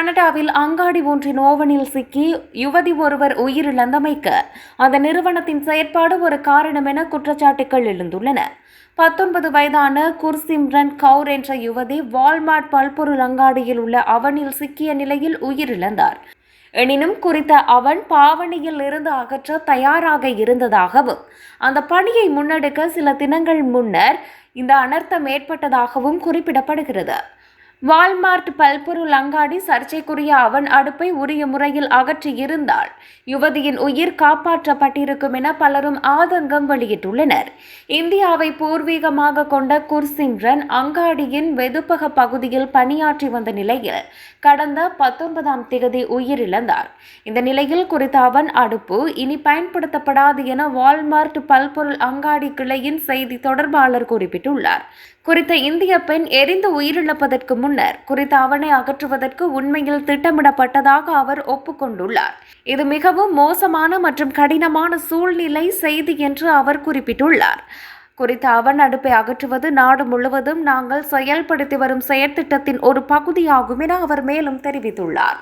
கனடாவில் அங்காடி ஒன்றின் ஓவனில் சிக்கி யுவதி ஒருவர் உயிரிழந்தமைக்கு அந்த நிறுவனத்தின் செயற்பாடு ஒரு காரணம் என குற்றச்சாட்டுகள் எழுந்துள்ளன. பத்தொன்பது வயதான குர்சிம்ரன் கவுர் என்ற யுவதி வால்மார்ட் பல்பொருள் அங்காடியில் உள்ள அவனில் சிக்கிய நிலையில் உயிரிழந்தார். எனினும் குறித்த அவன் பாவனையில் இருந்து அகற்ற தயாராக இருந்ததாகவும் அந்த பணியை முன்னெடுக்க சில தினங்கள் முன்னர் இந்த அனர்த்தம் ஏற்பட்டதாகவும் குறிப்பிடப்படுகிறது. வால்மார்ட் பல்பொருள் அங்காடி சர்ச்சைக்குரிய அவன் அடுப்பை உரிய முறையில் அகற்றியிருந்தால் யுவதியின் உயிர் காப்பாற்றப்பட்டிருக்கும் என பலரும் ஆதங்கம் வெளியிட்டுள்ளனர். இந்தியாவை பூர்வீகமாக கொண்ட குர்சிம்ரன் அங்காடியின் வெதுப்பக பகுதியில் பணியாற்றி வந்த நிலையில் கடந்த பத்தொன்பதாம் தேதி உயிரிழந்தார். இந்த நிலையில் குறித்த அவன் அடுப்பு இனி பயன்படுத்தப்படாது என வால்மார்ட் பல்பொருள் அங்காடி கிளையின் செய்தி தொடர்பாளர் குறிப்பிட்டுள்ளார். குறித்த இந்திய பெண் எரிந்து உயிரிழப்பதற்கு முன் முன்னர் குறித்த அவனை அகற்றுவதற்கு உண்மையில் திட்டமிடப்பட்டதாக அவர் ஒப்புக்கொண்டுள்ளார். இது மிகவும் மோசமான மற்றும் கடினமான சூழ்நிலை செய்தி என்று அவர் குறிப்பிட்டுள்ளார். குறித்த அவன் அடுப்பை அகற்றுவது நாடு முழுவதும் நாங்கள் செயல்படுத்தி வரும் செயற்திட்டத்தின் ஒரு பகுதியாகும் என அவர் மேலும் தெரிவித்துள்ளார்.